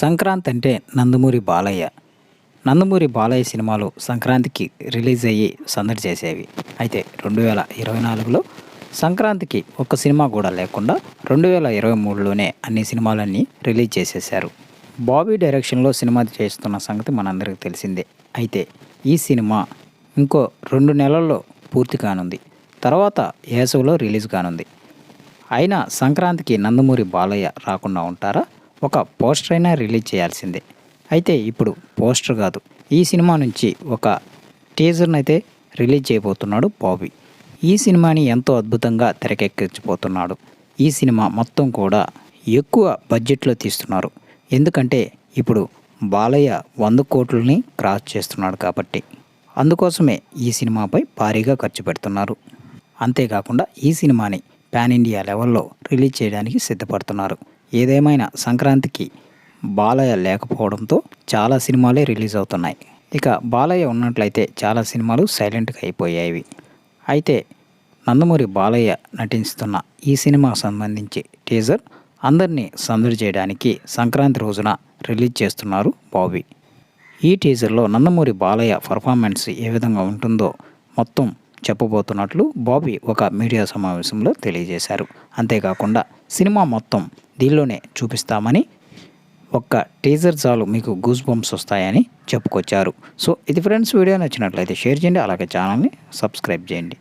సంక్రాంతి అంటే నందమూరి బాలయ్య. నందమూరి బాలయ్య సినిమాలు సంక్రాంతికి రిలీజ్ అయ్యి సందడి చేసేవి. అయితే రెండు వేల ఇరవై నాలుగులో సంక్రాంతికి ఒక్క సినిమా కూడా లేకుండా రెండు వేల ఇరవై మూడులోనే అన్ని సినిమాలన్నీ రిలీజ్ చేసేశారు. బాబీ డైరెక్షన్లో సినిమా చేస్తున్న సంగతి మనందరికీ తెలిసిందే. అయితే ఈ సినిమా ఇంకో రెండు నెలల్లో పూర్తి కానుంది. తర్వాత వేసవిలో రిలీజ్ కానుంది. అయినా సంక్రాంతికి నందమూరి బాలయ్య రాకుండా ఉంటారా? ఒక పోస్టర్ అయినా రిలీజ్ చేయాల్సిందే. అయితే ఇప్పుడు పోస్టర్ కాదు. ఈ సినిమా నుంచి ఒక టీజర్ని అయితే రిలీజ్ చేయబోతున్నాడు బాబీ. ఈ సినిమాని ఎంతో అద్భుతంగా తెరకెక్కించబోతున్నాడు. ఈ సినిమా మొత్తం కూడా ఎక్కువ బడ్జెట్లో తీస్తున్నారు. ఎందుకంటే ఇప్పుడు బాలయ్య వంద కోట్లని క్రాస్ చేస్తున్నాడు కాబట్టి. అందుకోసమే ఈ సినిమాపై భారీగా ఖర్చు పెడుతున్నారు. అంతేకాకుండా ఈ సినిమాని పాన్ ఇండియా లెవెల్లో రిలీజ్ చేయడానికి సిద్ధపడుతున్నారు. ఏదేమైనా సంక్రాంతికి బాలయ్య లేకపోవడంతో చాలా సినిమాలే రిలీజ్ అవుతున్నాయి. ఇక బాలయ్య ఉన్నట్లయితే చాలా సినిమాలు సైలెంట్గా అయిపోయాయి. అయితే నందమూరి బాలయ్య నటిస్తున్న ఈ సినిమా సంబంధించి టీజర్ అందరినీ సందడి చేయడానికి సంక్రాంతి రోజున రిలీజ్ చేస్తున్నారు బాబీ. ఈ టీజర్లో నందమూరి బాలయ్య పర్ఫార్మెన్స్ ఏ విధంగా ఉంటుందో మొత్తం చెప్పబోతున్నట్లు బాబీ ఒక మీడియా సమావేశంలో తెలియజేశారు. అంతేకాకుండా సినిమా మొత్తం దీనిలోనే చూపిస్తామని ఒక్క టీజర్ చాలు మీకు గూస్ బంప్స్ వస్తాయని చెప్పుకొచ్చారు. సో ఇది ఫ్రెండ్స్ వీడియో నచ్చినట్లయితే షేర్ చేయండి అలాగే ఛానల్ని సబ్స్క్రైబ్ చేయండి.